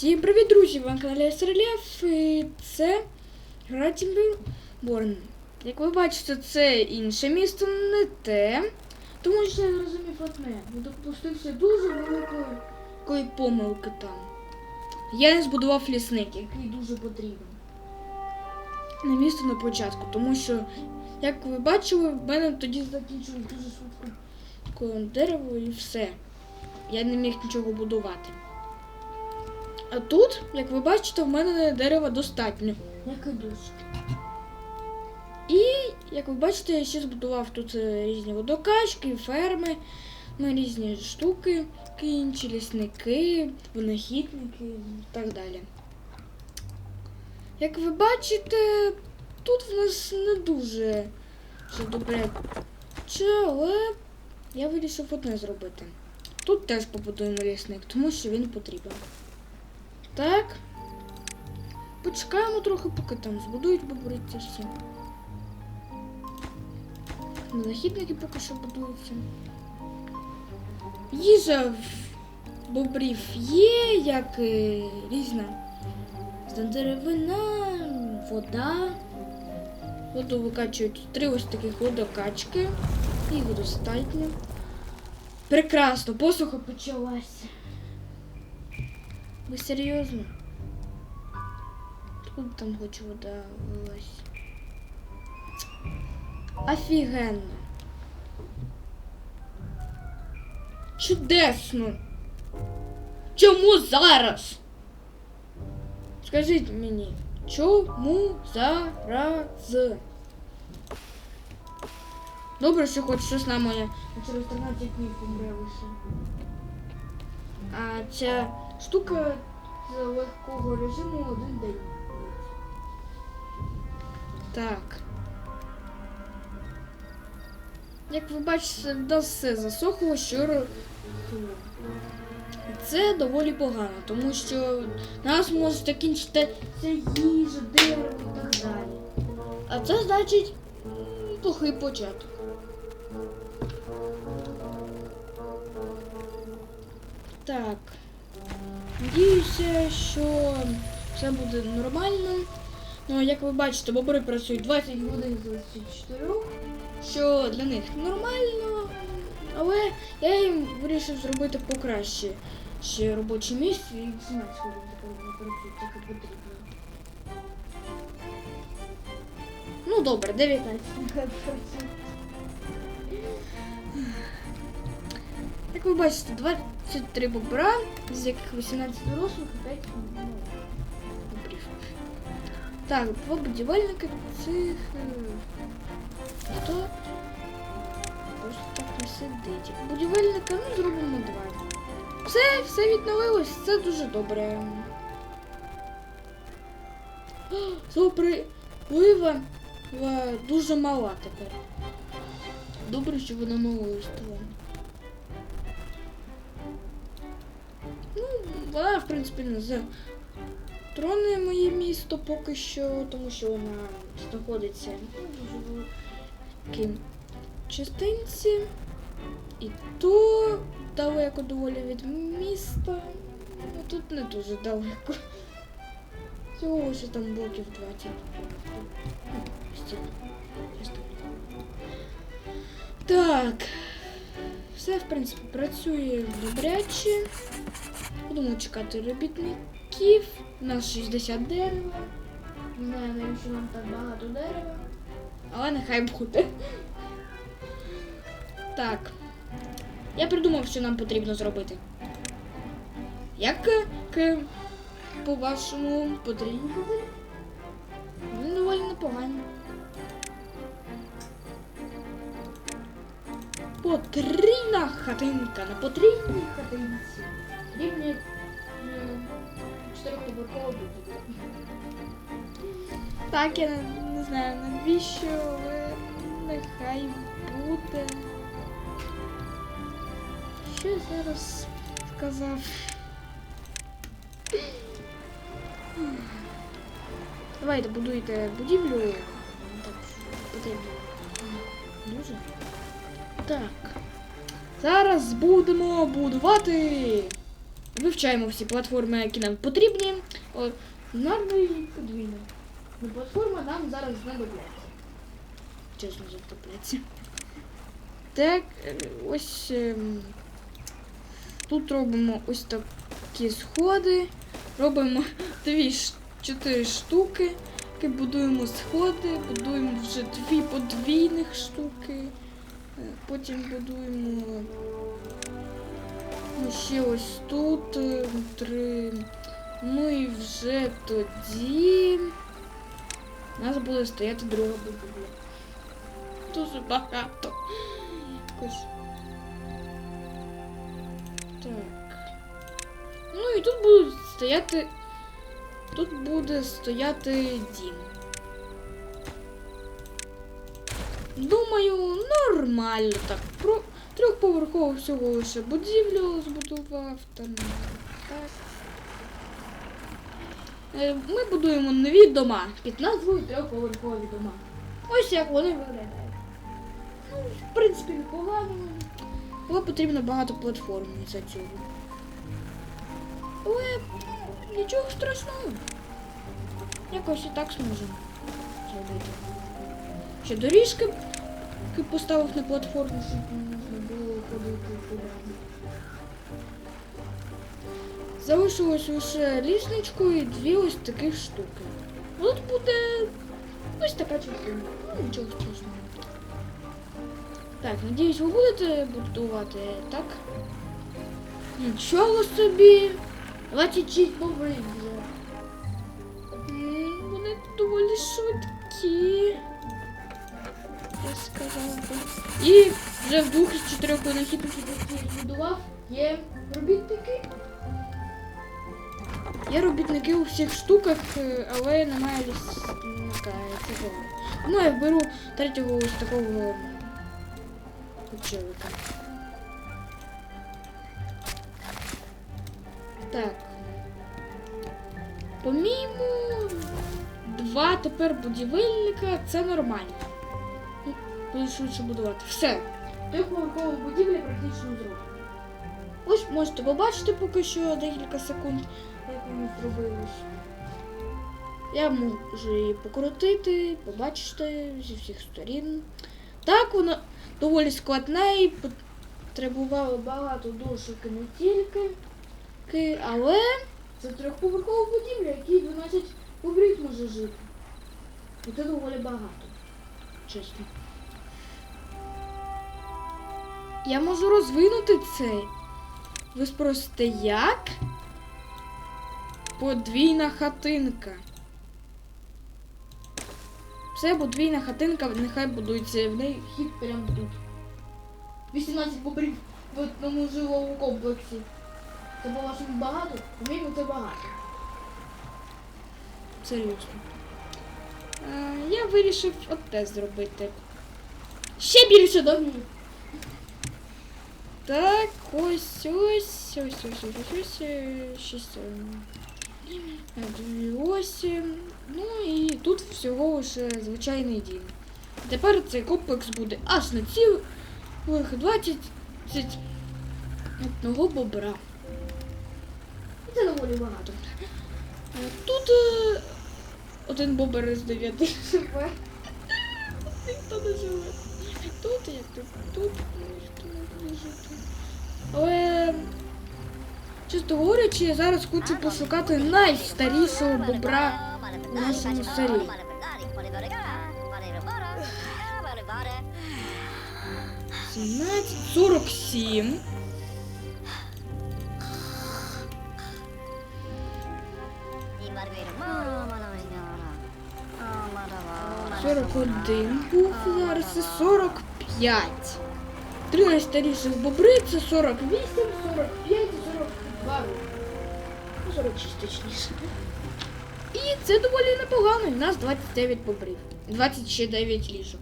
Всім привіт, друзі! Ви на каналі Стрелєв і це гра Тімберборн. Як ви бачите, це інше місто, не те. Тому що я зрозумів одне. Я допустився дуже великої помилки там. Я не збудував лісник, який дуже потрібен. На місто на початку, тому що, як ви бачили, в мене тоді закінчилось дуже швидко дерево і все. Я не міг нічого будувати. А тут, як ви бачите, в мене дерева достатньо. Як і дошки. І, як ви бачите, я ще збудував тут е, різні водокачки, ферми, ну, різні штуки, такі інші лісники, винахідники і так далі. Як ви бачите, тут в нас не дуже все добре. Але я вирішив одне зробити. Тут теж побудуємо лісник, тому що він потрібен. Так. Почекаємо трохи, поки там збудують бобриці всі. Західники поки що будуються. Їжа в бобрів є, як і різна. Деревина, вода. Воду викачують три ось таких водокачки. Їх достатньо. Прекрасно, посуха почалася. Ви серйозно? Откуда там хоч вода лилась? Офігенно. Чудесно. Чому зараз? Скажіть мені, чому зараз? Добре, що хоч щось на моє через 13 днів помре лише. А ця штука з легкого режиму один день. Так. Як ви бачите, в все засохло, що це доволі погано, тому що нас може закінчити ця їжа, дерево і так далі. А це значить плохий початок. Так. Надіюся, що все буде нормально. Ну, як ви бачите, бобри працюють 20 годин з 24, що для них нормально, але я їм вирішив зробити покраще ще робоче місце і 18 годин вони працюють, так і потрібно. Ну добре, 19 нехай працюють. Як ви бачите, 23 бобра, з яких 18 дорослих і 5 ну, бобрів. Так, два будівельника цих. е, Хто просто так не сидить. Будівельника, ну, зробимо два. Все, все відновилось, це дуже добре. Соприлива дуже мала тепер. Добре, що вона малою стала. Вона, в принципі, не затроне моє місто поки що, тому що вона знаходиться ну, дуже великій частинці. І то далеко доволі від міста. Ну тут не дуже далеко. Всього лише там блоків 20. Ну, стільки. Так. Все, в принципі, працює добряче. Будемо чекати робітників. У нас 60 дерева. Не знаю, навіщо нам так багато дерева. Але нехай буде. Так. Я придумав, що нам потрібно зробити. Як по-вашому потрібно? Ну, доволі непогано. Потрібна хатинка на потрібній хатинці. Рівня чотирьохповерхова буде. Так, я не, не знаю, навіщо, але нехай буде. Що я зараз сказав? Давайте будуйте будівлю. Так, потрібно. Дуже. Так. Зараз будемо будувати Вивчаємо всі платформи, які нам потрібні. О, і подвійна. Ну, платформа нам зараз знадобляться. Чесно знадобляться. Так, е, ось ем, тут робимо ось такі сходи. Робимо дві чотири штуки. Будуємо сходи, будуємо вже дві подвійних штуки. Е, Потім будуємо ще ось тут е, три. Ну і вже тоді у нас буде стояти друга будівля. Дуже багато. Якось. Так. Ну і тут будуть стояти. Тут буде стояти дім. Думаю, нормально так. Про трьохповерхову всього лише будівлю збудував там. Так. Е, Ми будуємо нові дома під назвою трьохповерхові дома. Ось як вони виглядають. Ну, в принципі, непогано. Але потрібно багато платформ за цього. Але нічого страшного. Якось і так зможемо зробити. Ще доріжки поставив на платформу, щоб Залишилось лише лісничку і дві ось таких штуки. От буде ось така частина. Ну, нічого страшного. Так, надіюсь, ви будете будувати, так? Нічого собі. 26 бобрів вже. Вони доволі швидкі. Я сказала. І вже в двох із чотирьох винахідників, які я збудував, є робітники. Є робітники у всіх штуках, е, але немає лісника цього. Ну, я беру третього ось такого училика. Так. По-моєму, два тепер будівельника це нормально. Ну, Буду швидше будувати. Все. Трьохповерхова будівля практично зроблена. Ось можете побачити поки що декілька секунд, як воно зробилось. Я можу її покрутити, побачити зі всіх сторін. Так, воно доволі складне і потребувало багато дошок і не тільки. Але це трьохповерхова будівля, якій 12 бобрів може жити. І це доволі багато. Чесно. Я можу розвинути цей. Ви спросите як? Подвійна хатинка. Все подвійна хатинка, нехай будується в неї хід прямо тут. 18 бобрів в одному жилому комплексі. Це по-вашому багато? По-моєму, це багато. Серйозно. Е, я вирішив от те зробити. Ще більше домів. Так, ось, ось, ось, ось, ось, ось, ось, е, шість. е, е, дві Ось. е, Ну і тут всього лише звичайний дім. Тепер цей комплекс буде аж на цілих 20 одного бобра. Це доволі багато. Е, Тут е, один бобер з дев'яти живе. Ніхто не живе. Тут як тут, тут не буде Але, чесно говорячи, я зараз хочу пошукати найстарішого бобра в нашому селі. 17, 47. Сорок один був зараз і 45. Три найстаріших бобри це 48, 45 і 42 роки. Ну, 46 точніше. І це доволі непогано. У нас 29 бобрів. 29 ліжок.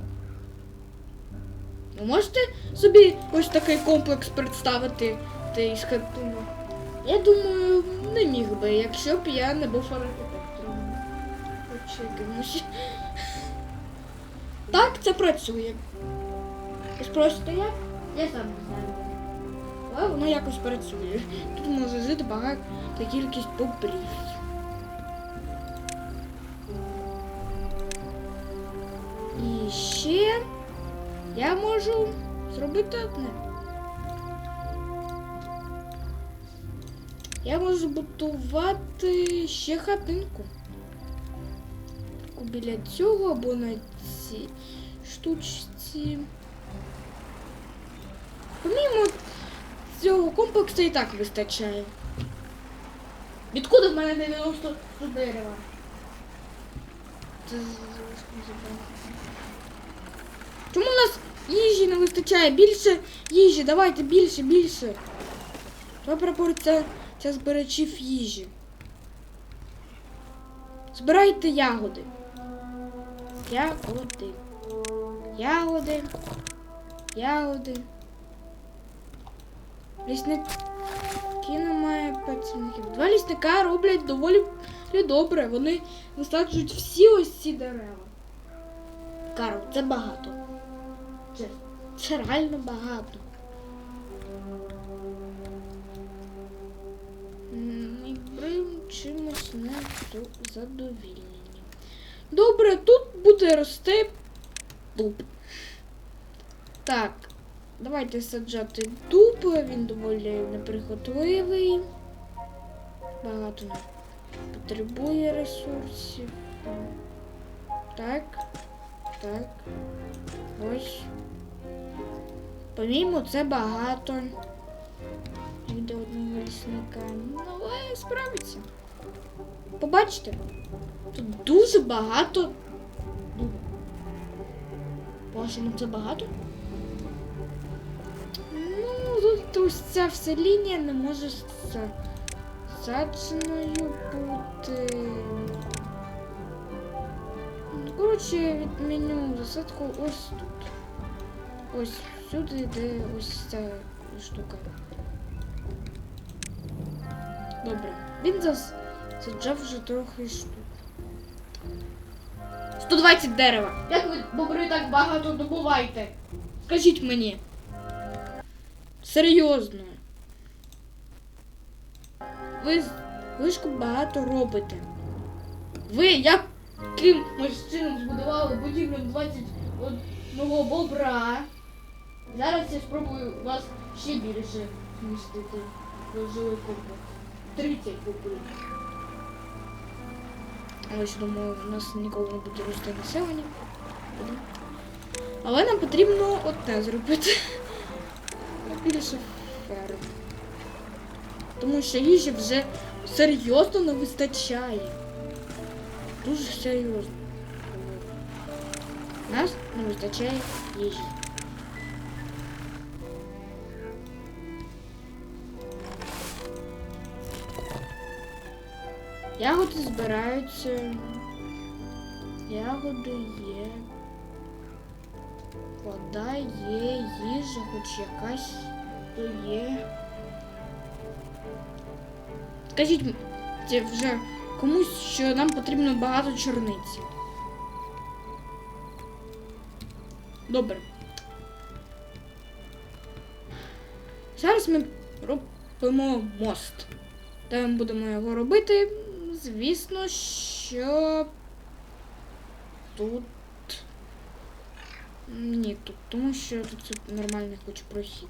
Ви можете собі ось такий комплекс представити та із хатину? Я думаю, не міг би, якщо б я не був архітектором. Хоч якимось. Так, це працює. Спросите як? Я сам знаю. Але воно якось працює. Тут може жити багато кількість бобрів. І ще я можу зробити одне. Я можу збудувати ще хатинку. Біля цього або на цій штучці. Помімо цього комплексу і так вистачає. Відкуди в мене 90 дерева? Це з- з- Чому у нас їжі не вистачає? Більше їжі, давайте більше, більше. Два пропорція це збирачів їжі. Збирайте ягоди. Ягоди. Ягоди. Ягоди. Лісники немає працівників. Два лісника роблять доволі добре. Вони висаджують всі ось ці дерева. Карл, це багато. Це, це реально багато. М, І брим чимось не задовільнені. Добре, тут буде рости дуб. Так, давайте саджати дуб, він доволі неприхотливий. Багато потребує ресурсів. Так, так. Ось. По-моєму, це багато. Як одного лісника. Ну, але справиться. Побачите, тут дуже багато. дуба. По-вашому, це багато? Тут ця вся лінія не може з- садженою бути. Ну, Коротше, відміню засадку ось тут. Ось сюди, де ось ця штука. Добре. Він засаджав вже трохи штук. 120 дерева. Як ви бобри так багато добуваєте? Скажіть мені. Серйозно. Ви вишку багато робите. Ви якимось чином збудували будівлю 21 бобра. Зараз я спробую вас ще більше змістити в жилий комплекс. 30 бобрів. Ось думаю, в нас ніколи не буде рости населення. Але нам потрібно одне зробити. Більше ферм. Тому що їжі вже серйозно не вистачає. Дуже серйозно. Нас не вистачає їжі. Ягоди збираються. Ягоди є. Вода є, їжа хоч якась то є. Скажіть вже комусь, що нам потрібно багато чорниці. Добре. Зараз ми робимо мост. Де ми будемо його робити? Звісно, що тут. Ні, тут, тому що тут нормальний хоч прохід.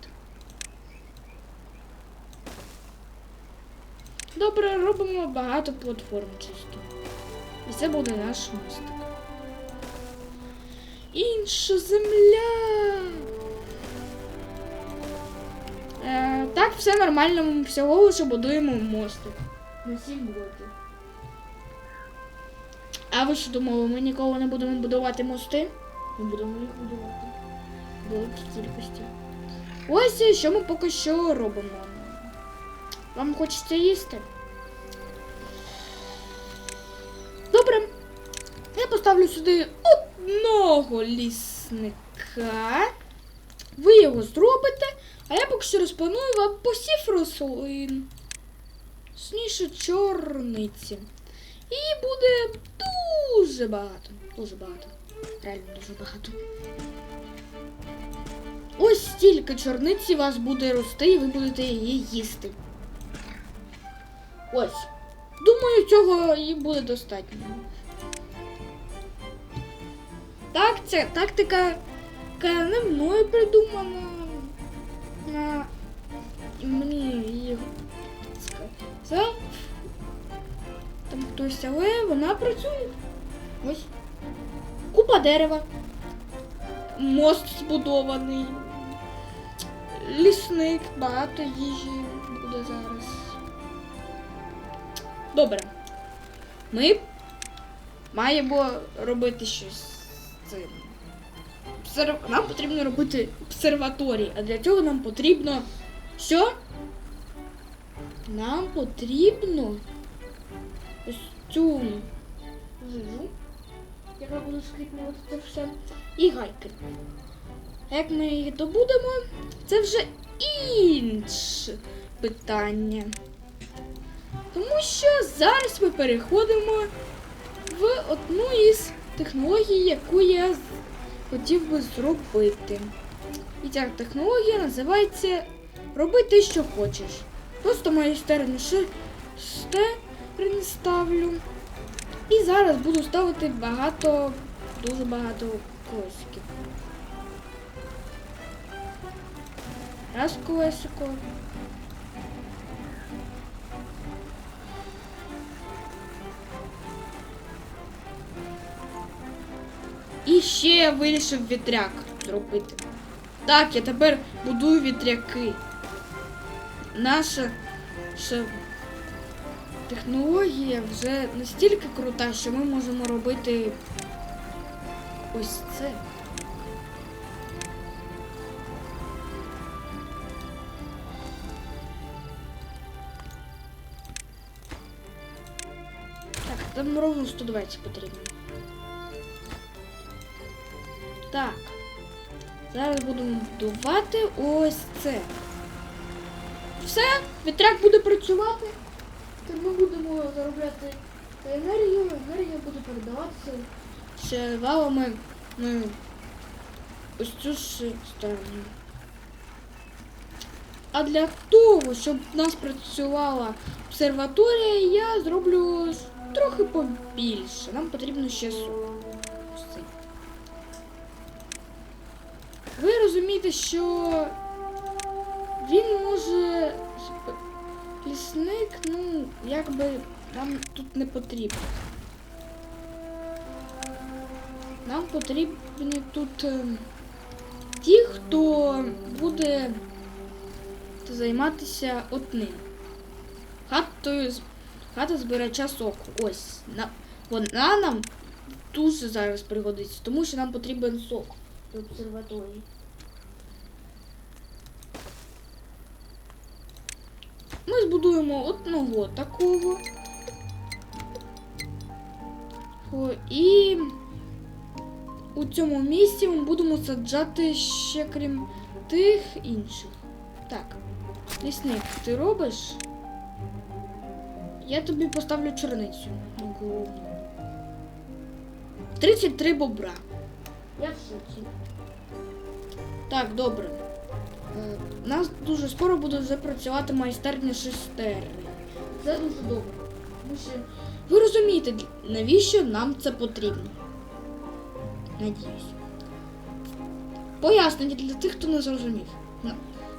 Добре, робимо багато платформ чисто. І це буде наш мостик. Інша земля. Е, так, все нормально, ми всього лише будуємо мостик. На 7 блоків. А ви що думали, ми ніколи не будемо будувати мости? Ми будемо їх будувати. Великій кількості. Ось що ми поки що робимо. Вам хочеться їсти? Добре. Я поставлю сюди одного лісника. Ви його зробите, а я поки що розпланую вам посів рослин. Сніше чорниці. І буде дуже багато. Дуже багато. Реально дуже багато. ось стільки чорниці у вас буде рости, і ви будете її їсти. Ось. Думаю, цього і буде достатньо. Так, ця тактика не мною придумана. На... Мені її сказав. Там хтось, але вона працює. Ось. Купа дерева. Мост збудований. Лісник, багато їжі буде зараз. Добре. Ми маємо робити щось з цим. Нам потрібно робити обсерваторій, а для цього нам потрібно. Що? Нам потрібно ось цю яка буде скріплювати це все, і гайки. Як ми їх добудемо, це вже інше питання. Тому що зараз ми переходимо в одну із технологій, яку я хотів би зробити. І ця технологія називається Роби що хочеш. Просто майстерню шестерні ставлю. І зараз буду ставити багато, дуже багато колесиків. Раз колесико. І ще я вирішив вітряк зробити. Так, я тепер будую вітряки. Наша ще технологія вже настільки крута, що ми можемо робити ось це. Так, там ровно 120 потрібно. Так. Зараз будемо будувати ось це. Все, вітряк буде працювати. Ми будемо заробляти енергію, енергія буде передаватися валами ми ось цю ж сторону. А для того, щоб в нас працювала обсерваторія, я зроблю трохи побільше. Нам потрібно ще сок. Ви розумієте, що він може лісник, ну, якби нам тут не потрібно. Нам потрібні тут е, ті, хто буде займатися одним. Хатою хата збирача соку. Ось. На, вона нам дуже зараз пригодиться, тому що нам потрібен сок в обсерваторії. Ми збудуємо одного такого. О, і у цьому місці ми будемо саджати ще крім тих інших. Так, лісник, ти робиш? Я тобі поставлю на голову. 33 бобра. Я в шоці. Так, добре. У нас дуже скоро буде вже працювати майстерня шестерні. Це дуже добре. Тому що ви розумієте, навіщо нам це потрібно? Надіюсь. Пояснення для тих, хто не зрозумів.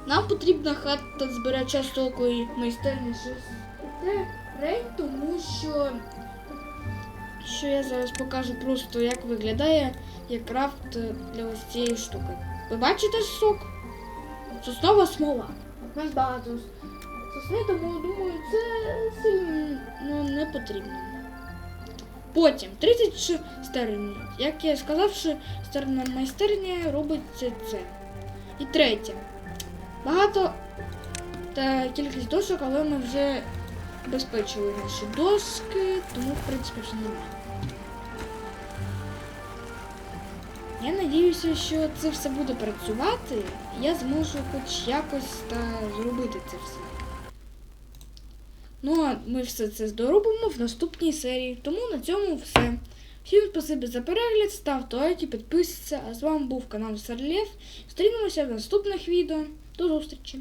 Нам потрібна хата збирача соку і майстерня шестерень, тому що, що я зараз покажу просто, як виглядає як крафт для ось цієї штуки. Ви бачите сок? Соснова смола. У нас багато сосни, тому думаю, це сильно не потрібно. Потім 30 стерні. Як я сказав, що стерна майстерня робить це. це. І третє. Багато та кількість дошок, але ми вже безпечили наші доски, тому в принципі все нормально. Я надіюся, що це все буде працювати, я зможу хоч якось та зробити це все. Ну, а ми все це здоробимо в наступній серії. Тому на цьому все. Всім спасибі за перегляд, ставте лайки, підписуйтесь. А з вами був канал Сарлєв. Зустрінемося в наступних відео. До зустрічі!